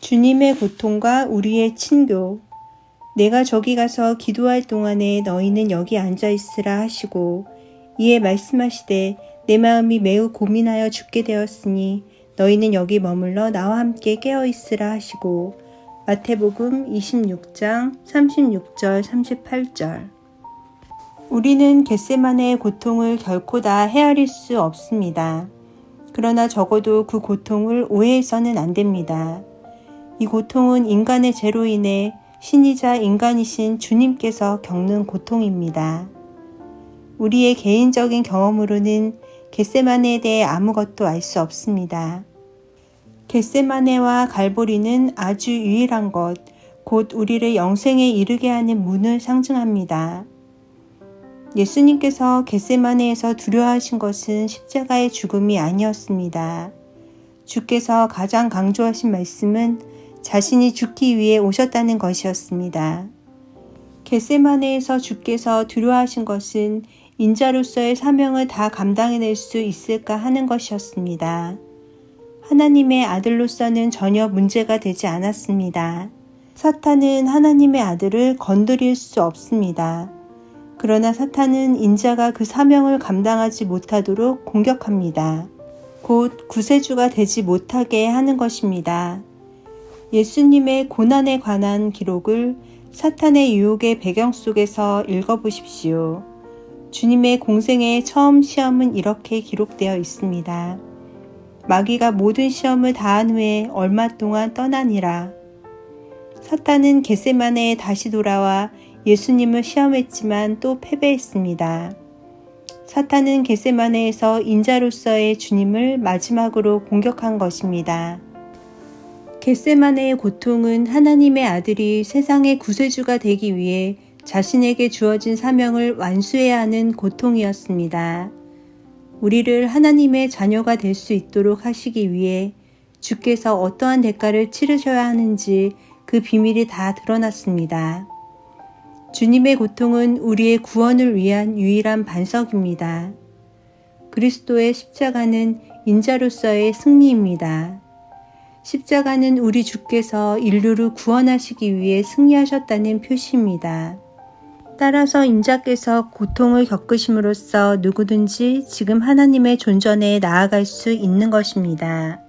주님의 고통과 우리의 친교. 내가 저기 가서 기도할 동안에 너희는 여기 앉아 있으라 하시고 이에 말씀하시되 내 마음이 매우 고민하여 죽게 되었으니 너희는 여기 머물러 나와 함께 깨어 있으라 하시고 마태복음 26장 36절 38절 우리는 겟세만의 고통을 결코 다 헤아릴 수 없습니다. 그러나 적어도 그 고통을 오해해서는 안 됩니다. 이 고통은 인간의 죄로 인해 신이자 인간이신 주님께서 겪는 고통입니다. 우리의 개인적인 경험으로는 겟세마네에 대해 아무것도 알 수 없습니다. 겟세마네와 갈보리는 아주 유일한 것, 곧 우리를 영생에 이르게 하는 문을 상징합니다. 예수님께서 겟세마네에서 두려워하신 것은 십자가의 죽음이 아니었습니다. 주께서 가장 강조하신 말씀은 자신이 죽기 위해 오셨다는 것이었습니다. 겟세마네에서 주께서 두려워하신 것은 인자로서의 사명을 다 감당해낼 수 있을까 하는 것이었습니다. 하나님의 아들로서는 전혀 문제가 되지 않았습니다. 사탄은 하나님의 아들을 건드릴 수 없습니다. 그러나 사탄은 인자가 그 사명을 감당하지 못하도록 공격합니다. 곧 구세주가 되지 못하게 하는 것입니다. 예수님의 고난에 관한 기록을 사탄의 유혹의 배경 속에서 읽어보십시오. 주님의 공생의 처음 시험은 이렇게 기록되어 있습니다. 마귀가 모든 시험을 다한 후에 얼마 동안 떠나니라. 사탄은 겟세마네에 다시 돌아와 예수님을 시험했지만 또 패배했습니다. 사탄은 겟세마네에서 인자로서의 주님을 마지막으로 공격한 것입니다. 겟세마네의 고통은 하나님의 아들이 세상의 구세주가 되기 위해 자신에게 주어진 사명을 완수해야 하는 고통이었습니다. 우리를 하나님의 자녀가 될 수 있도록 하시기 위해 주께서 어떠한 대가를 치르셔야 하는지 그 비밀이 다 드러났습니다. 주님의 고통은 우리의 구원을 위한 유일한 반석입니다. 그리스도의 십자가는 인자로서의 승리입니다. 십자가는 우리 주께서 인류를 구원하시기 위해 승리하셨다는 표시입니다. 따라서 인자께서 고통을 겪으심으로써 누구든지 지금 하나님의 존전에 나아갈 수 있는 것입니다.